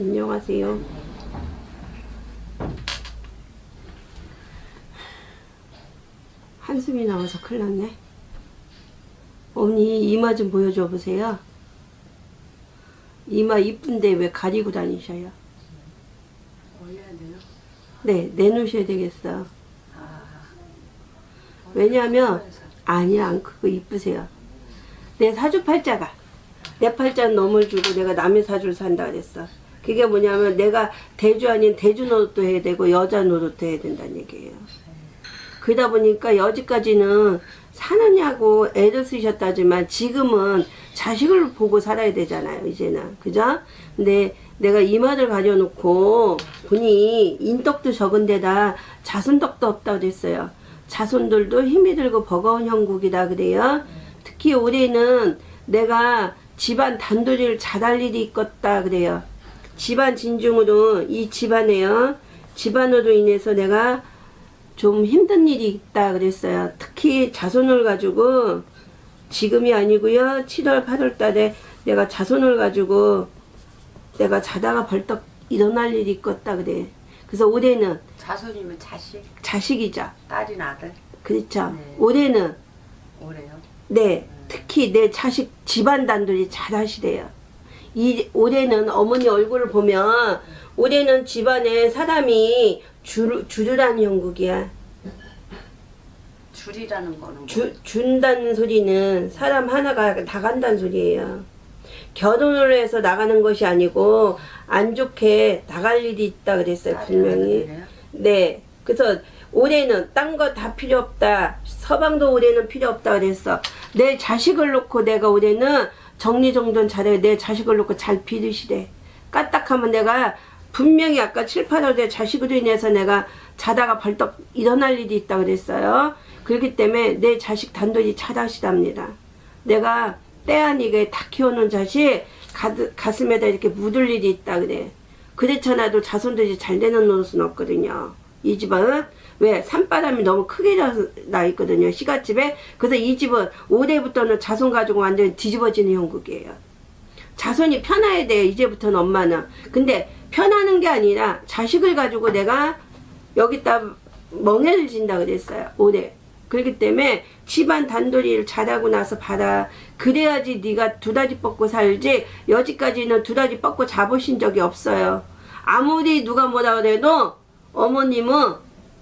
안녕하세요. 한숨이 나와서 큰일 났네. 어머니 이마 좀 보여줘 보세요. 이마 이쁜데 왜 가리고 다니셔요? 네, 내놓으셔야 되겠어. 아. 왜냐하면 아니 안 크고 이쁘세요. 내 사주 팔자가 내 팔자는 놈을 주고 내가 남의 사주를 산다 그랬어. 그게 뭐냐면 내가 대주 아닌 대주 노릇도 해야 되고 여자 노릇도 해야 된다는 얘기예요. 그러다 보니까 여지까지는 사느냐고 애를 쓰셨다지만 지금은 자식을 보고 살아야 되잖아요 이제는 그죠? 근데 내가 이마를 가려놓고 보니 인덕도 적은 데다 자손덕도 없다고 그랬어요 자손들도 힘이 들고 버거운 형국이다 그래요 특히 올해는 내가 집안 단도리를 잘할 일이 있겠다 그래요 집안 진중으로 이 집안에요 집안으로 인해서 내가 좀 힘든 일이 있다 그랬어요. 특히 자손을 가지고 지금이 아니고요. 7월 8월 달에 내가 자손을 가지고 내가 자다가 벌떡 일어날 일이 있겠다 그래. 그래서 올해는 자손이면 자식, 자식이자 딸이나 아들 그렇죠. 네. 올해는 오래요. 네 특히 내 자식 집안 단둘이 잘 하시래요. 이 올해는 어머니 얼굴을 보면 올해는 집안에 사람이 줄 줄으라는 형국이야. 줄이라는 거는 뭐? 주, 준다는 소리는 사람 하나가 다 간다는 소리예요. 결혼을 해서 나가는 것이 아니고 안 좋게 나갈 일이 있다 그랬어요 분명히. 네. 그래서 올해는 딴 거 다 필요 없다. 서방도 올해는 필요 없다 그랬어. 내 자식을 놓고 내가 올해는 정리정돈 잘해. 내 자식을 놓고 잘 비르시래. 까딱하면 내가 분명히 아까 7, 8월 내 자식으로 인해서 내가 자다가 벌떡 일어날 일이 있다 그랬어요. 그렇기 때문에 내 자식 단둘이 잘하시답니다. 내가 때 아니게 다 키워놓은 자식 가드, 가슴에다 이렇게 묻을 일이 있다 그래. 그렇잖아도 자손들이 잘 되는 노릇은 없거든요. 이 집은 왜 산바람이 너무 크게 나- 나 있거든요. 시가집에. 그래서 이 집은 올해부터는 자손 가지고 완전 뒤집어지는 형국이에요. 자손이 편해야 돼요. 이제부터는 엄마는. 근데 편하는 게 아니라 자식을 가지고 내가 여기다 멍해를 진다 그랬어요. 올해. 그렇기 때문에 집안 단돌이를 잘하고 나서 봐라. 그래야지 네가 두다지 뻗고 살지. 여지까지는 두다지 뻗고 잡으신 적이 없어요. 아무리 누가 뭐라 그래도 어머님은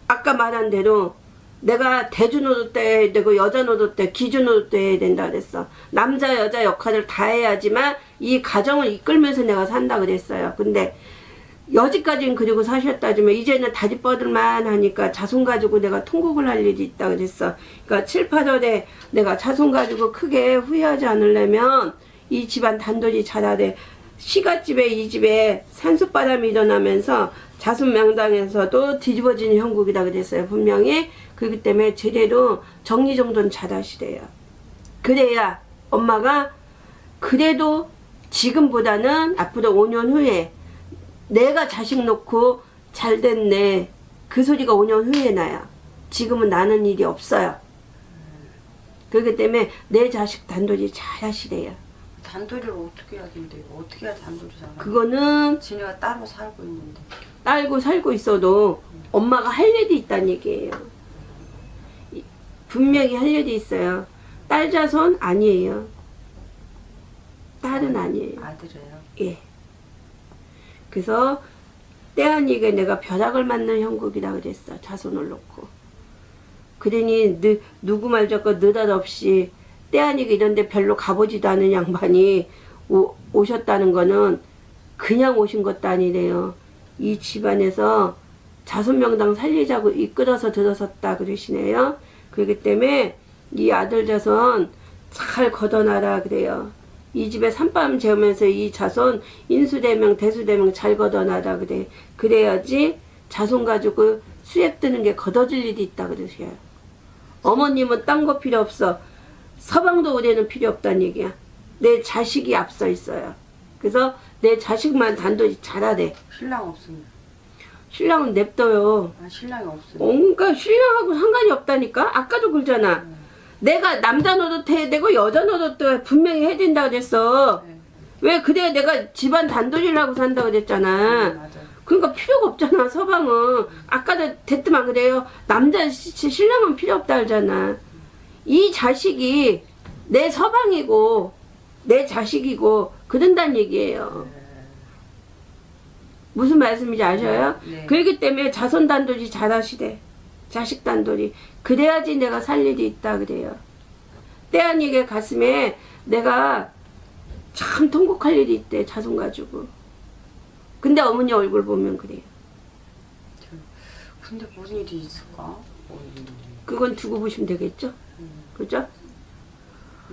아까 말한 대로 내가 대주 노릇 때 해야 되고 여자 노릇 때 기주 노릇 때 해야 된다 그랬어. 남자 여자 역할을 다 해야지만 이 가정을 이끌면서 내가 산다 그랬어요. 근데 여지까지는 그리고 사셨다지만 이제는 다리 뻗을만 하니까 자손 가지고 내가 통곡을 할 일이 있다 그랬어. 그러니까 7, 8월에 내가 자손 가지고 크게 후회하지 않으려면 이 집안 단돌이 잘하래. 시가집에 이 집에 산소바람이 일어나면서 자손 명당에서도 뒤집어지는 형국이다 그랬어요. 분명히. 그렇기 때문에 제대로 정리정돈 잘 하시래요. 그래야 엄마가 그래도 지금보다는 앞으로 5년 후에 내가 자식 놓고 잘 됐네. 그 소리가 5년 후에 나요. 지금은 나는 일이 없어요. 그렇기 때문에 내 자식 단돌이 잘 하시래요. 단돌이를 어떻게 하긴데 어떻게 해야 단돌이 살아? 그거는 지네가 따로 살고 있는데 딸고 살고 있어도 엄마가 할 일이 있다는 얘기예요. 이- 분명히 할 일이 있어요. 딸 자손 아니에요. 딸은 아니에요. 아들이에요. 예. 그래서 때 아니게 내가 벼락을 맞는 형국이라 그랬어. 자손을 놓고. 그러니 느, 누구 말 듣고 느닷없이 때 아니게 이런데 별로 가보지도 않은 양반이 오, 오셨다는 거는 그냥 오신 것도 아니래요. 이 집안에서 자손 명당 살리자고 이끌어서 들어섰다 그러시네요. 그렇기 때문에 이 아들 자손 잘 걷어놔라 그래요. 이 집에 산밤 재우면서 이 자손 인수대명 대수대명 잘 걷어놔라 그래. 그래야지 자손 가지고 수액 드는 게 걷어질 일이 있다 그러세요. 어머님은 딴 거 필요 없어. 서방도 올해는 필요 없다는 얘기야. 내 자식이 앞서 있어요. 그래서 내 자식만 단도리 잘하래. 신랑 없으면 신랑은 냅둬요. 아 신랑이 없으면 뭔가 신랑하고 상관이 없다니까? 아까도 그러잖아. 내가 남자 노릇 해야 되고 여자 노릇도 분명히 해야 된다 그랬어. 네. 왜 그래 내가 집안 단돌이라고 산다 그랬잖아. 맞아. 그러니까 필요가 없잖아 서방은. 아까도 대뜸만 그래요. 남자 시- 시- 신랑은 필요 없다 하잖아. 이 자식이 내 서방이고 내 자식이고 그런다는 얘기예요. 무슨 말씀인지 아셔요? 네. 그렇기 때문에 자손 단돌이 잘하시대. 자식 단돌이. 그래야지 내가 살 일이 있다 그래요. 때 아니게 가슴에 내가 참 통곡할 일이 있대. 자손 가지고. 근데 어머니 얼굴 보면 그래요. 근데 무슨 일이 있을까? 그건 두고 보시면 되겠죠? 음. 그죠?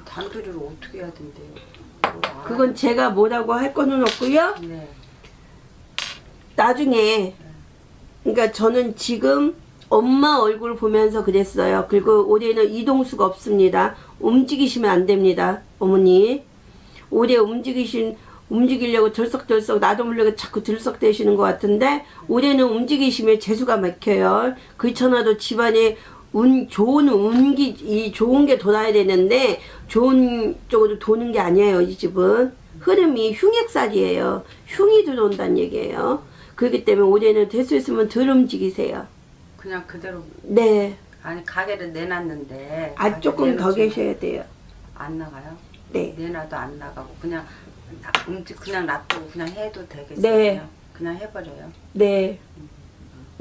단둘이를 어떻게 해야 된대요? 그건 제가 뭐라고 할 거는 없고요. 네. 나중에 그러니까 저는 지금 엄마 얼굴 보면서 그랬어요. 그리고 올해는 이동수가 없습니다. 움직이시면 안 됩니다. 어머니. 올해 움직이신 움직이려고 들썩들썩 나도 모르게 자꾸 들썩대시는 것 같은데 올해는 움직이시면 재수가 막혀요. 그렇잖아도 집안에 운 좋은 운기 이 좋은 게 돌아야 되는데 좋은 쪽으로 도는 게 아니에요. 이 집은 흐름이 흉액살이에요. 흉이 들어온다는 얘기예요. 그렇기 때문에 올해는 될 수 있으면 덜 움직이세요. 그냥 그대로 네. 아니 가게를 내놨는데 아 가게 조금 더 내놓지만 계셔야 돼요. 안 나가요? 네. 내놔도 안 나가고 그냥 나- 움직 그냥 놔두고 그냥 해도 되겠어요? 네. 그냥, 그냥 해버려요. 네.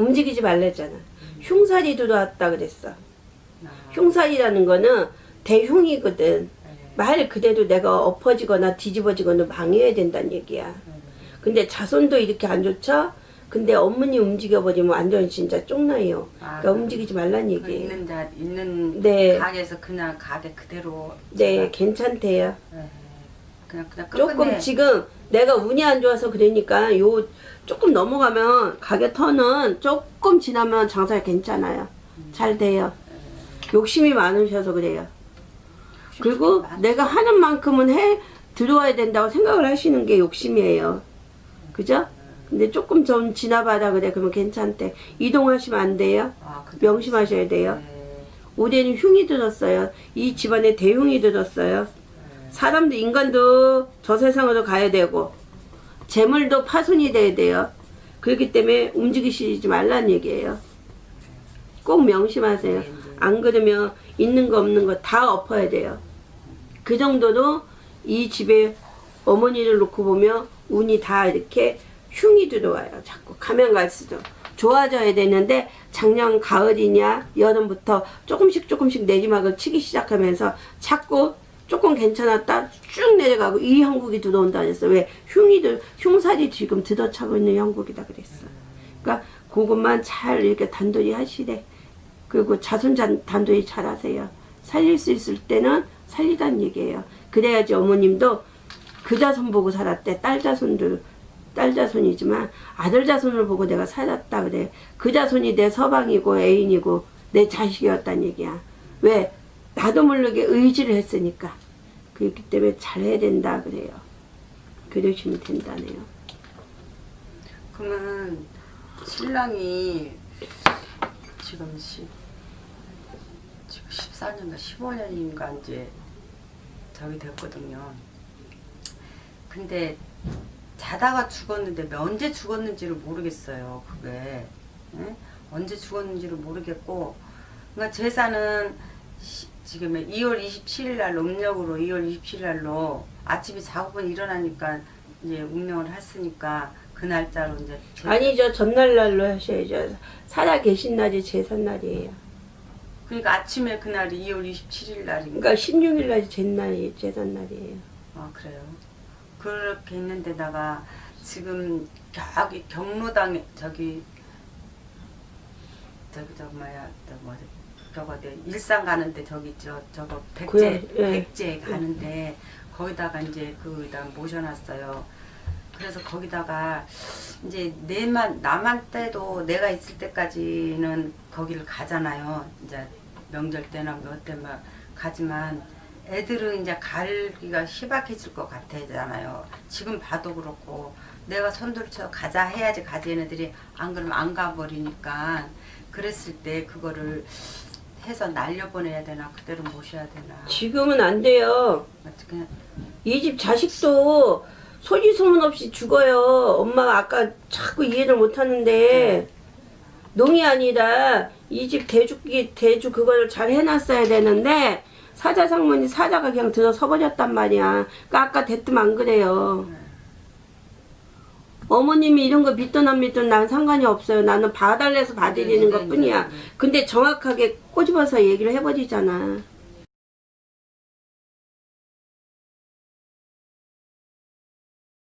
움직이지 말랬잖아. 흉살이 들어왔다 그랬어. 아, 흉살이라는 거는 대흉이거든. 네. 말 그대로 내가 엎어지거나 뒤집어지거나 방해해야 된다는 얘기야. 네. 근데 자손도 이렇게 안 좋죠? 근데 어머니 움직여버리면 완전 진짜 쪽나요. 아, 그러니까 움직이지 말란 그 얘기예요. 있는 자 있는 네. 가게에서 그냥 가게 그대로 네, 괜찮대요. 네. 그냥 그냥 조금 끝끝내 지금 내가 운이 안 좋아서 그러니까 요 조금 넘어가면 가게 턴은 조금 지나면 장사 괜찮아요. 잘 돼요. 욕심이 많으셔서 그래요. 그리고 많- 내가 하는 만큼은 해 들어와야 된다고 생각을 하시는 게 욕심이에요. 그죠? 근데 조금 좀 지나봐라 그래 그러면 괜찮대. 이동하시면 안 돼요. 아, 그대로 명심하셔야 돼요. 네. 올해는 흉이 들었어요. 이 집안에 대흉이 들었어요. 사람도 인간도 저 세상으로 가야 되고 재물도 파손이 돼야 돼요. 그렇기 때문에 움직이시지 말라는 얘기예요. 꼭 명심하세요. 안 그러면 있는 거 없는 거 다 엎어야 돼요. 그 정도로 이 집에 어머니를 놓고 보면 운이 다 이렇게 흉이 들어와요. 자꾸 가면 갈수록 좋아져야 되는데 작년 가을이냐 여름부터 조금씩 조금씩 내리막을 치기 시작하면서 자꾸 조금 괜찮았다 쭉 내려가고 이 형국이 들어온다 그랬어. 왜 흉이 들 흉살이 지금 들어차고 있는 형국이다 그랬어. 그러니까 그것만 잘 이렇게 단돌이 하시래. 그리고 자손 잔- 단돌이 잘 하세요. 살릴 수 있을 때는 살리란 얘기예요. 그래야지 어머님도 그 자손 보고 살았대. 딸 자손도 딸 자손이지만 아들 자손을 보고 내가 살았다 그래. 그 자손이 내 서방이고 애인이고 내 자식이었단 얘기야. 왜? 나도 모르게 의지를 했으니까. 그렇기 때문에 잘해야 된다 그래요. 그러시면 된다네요. 그러면 신랑이 지금 시, 지금 14년인가 15년인가 이제 저기 됐거든요. 근데 자다가 죽었는데 언제 죽었는지를 모르겠어요. 그게 예? 언제 죽었는지를 모르겠고 그러니까 제사는 시- 지금 2월 27일 날 음력으로 2월 27일 날로 아침에 자고번 일어나니까 이제 운명을 했으니까 그 날짜로 이제 제- 아니죠. 전날 날로 하셔야죠. 살아 계신 날이 제삿날이에요. 그러니까 아침에 그 날이 2월 27일 날인가 그러니까 16일 날이 제 날이 제삿날이에요. 아 그래요 그렇게 했는데다가 지금 저기 경로당에 저기 저기 저 뭐야 저 뭐지 저거 내 일산 가는데 저기 저 저거 백제 예. 백제 가는데 거기다가 이제 그다 모셔놨어요. 그래서 거기다가 이제 내만 나만 때도 내가 있을 때까지는 거기를 가잖아요. 이제 명절 때나 몇 때만 가지만 애들은 이제 갈기가 희박해질 것 같아잖아요. 지금 봐도 그렇고 내가 선두를 쳐 가자 해야지 가지 얘네들이 안 그러면 안 가버리니까 그랬을 때 그거를 해서 날려보내야 되나 그대로 모셔야 되나 지금은 안 돼요. 그냥 이집 자식도 소지 소문 없이 죽어요. 엄마가 아까 자꾸 이해를 못 하는데 농이 아니라 이 집 대주기 대주 그걸 잘 해놨어야 되는데 사자 상문이 사자가 그냥 들어서 버렸단 말이야. 그러니까 아까 대뜸 안 그래요. 어머님이 이런 거 믿든 안 믿든 난 상관이 없어요. 나는 봐달래서 봐드리는 네, 네, 것 뿐이야. 네, 네. 근데 정확하게 꼬집어서 얘기를 해버리잖아.